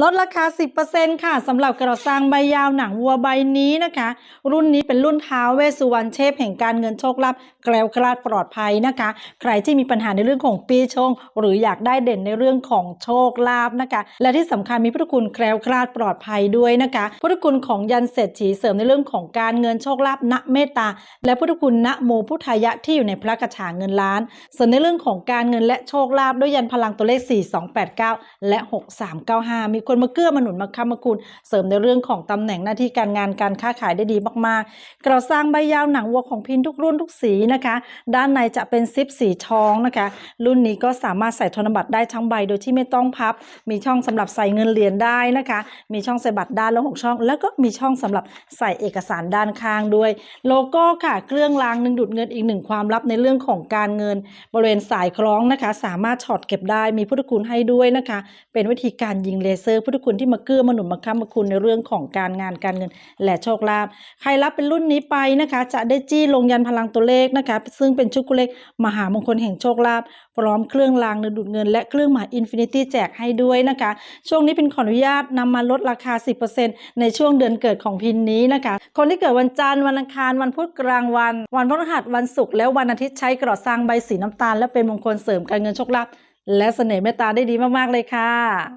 ลดราคา 10%ค่ะสำหรับกระสังใบยาวหนังวัวใบนี้นะคะ รุ่นนี้เป็นรุ่นท้าวเวสุวรรณเทพแห่งการเงินโชคลาภแกล้วกลาดปลอดภัยนะคะ ใครที่มีปัญหาในเรื่องของปีชง หรืออยากได้เด่นในเรื่องของโชคลาภนะคะ และที่สำคัญมีพุทธคุณแคล้วคลาดปลอดภัยด้วยนะคะพุทธคุณของยันเศรษฐีเสริมในเรื่องของการเงินโชคลาภณเมตตา และพุทธคุณณโมพุทธายะที่อยู่ในพระกระถางเงินล้านส่วนในเรื่องของการเงินและโชคลาภด้วยยันพลังตัวเลข 4289 และ 6395มีคนมาเกื้อมาหนุนมาค้ำมาคุณเสริมในเรื่องของตำแหน่งหน้าที่การงานการค้าขายได้ดีมากๆกระสร้างใบยาวหนังวัวของพินทุกรุ่นทุกสีนะคะ ด้านในจะเป็นซิปสีทองนะคะ รุ่นนี้ก็สามารถใส่ธนบัตรได้ทั้งใบโดยที่ไม่ต้องพับ มีช่องสำหรับใส่เงินเหรียญได้นะคะ มีช่องใส่บัตรด้านละหกช่อง แล้วก็มีช่องสำหรับใส่เอกสารด้านข้างด้วย โลโก้ค่ะ เครื่องรางหนึ่งดูดเงินอีกหนึ่งความลับในเรื่องของการเงิน บริเวณสายคล้องนะคะ สามารถถอดเก็บได้มีพุทธคุณให้ด้วยนะคะ เป็นวิธีการยิงเลเซอร์พุทธคุณที่มาเกื้อมาหนุนมาค้ำมาคุณในเรื่องของการงานการเงิน และโชคลาภใครรับเป็นรุ่นนี้ไปนะคะ จะได้จี้ลงยันพลังตัวเลขนะคะ ซึ่งเป็นชุดกุเลขมหามงคลแห่งโชคลาภพร้อมเครื่องรางเงินดูดเงิน และเครื่องหมายอินฟินิตี้แจกให้ด้วยนะคะ ช่วงนี้เป็นขออนุญาตนำมาลดราคา 10%ในช่วงเดือนเกิดของพินนี้นะคะ คนที่เกิดวันจันทร์วันอังคารวันพุธกลางวัน วันพฤหัสวันศุกร์และวันอาทิตย์ใช้กรอดสร้างใบสีน้ำตาล และเป็นมงคลเสริมการเงินโชคลาภและเสน่ห์เมตตาได้ดีมาก ๆ เลยค่ะ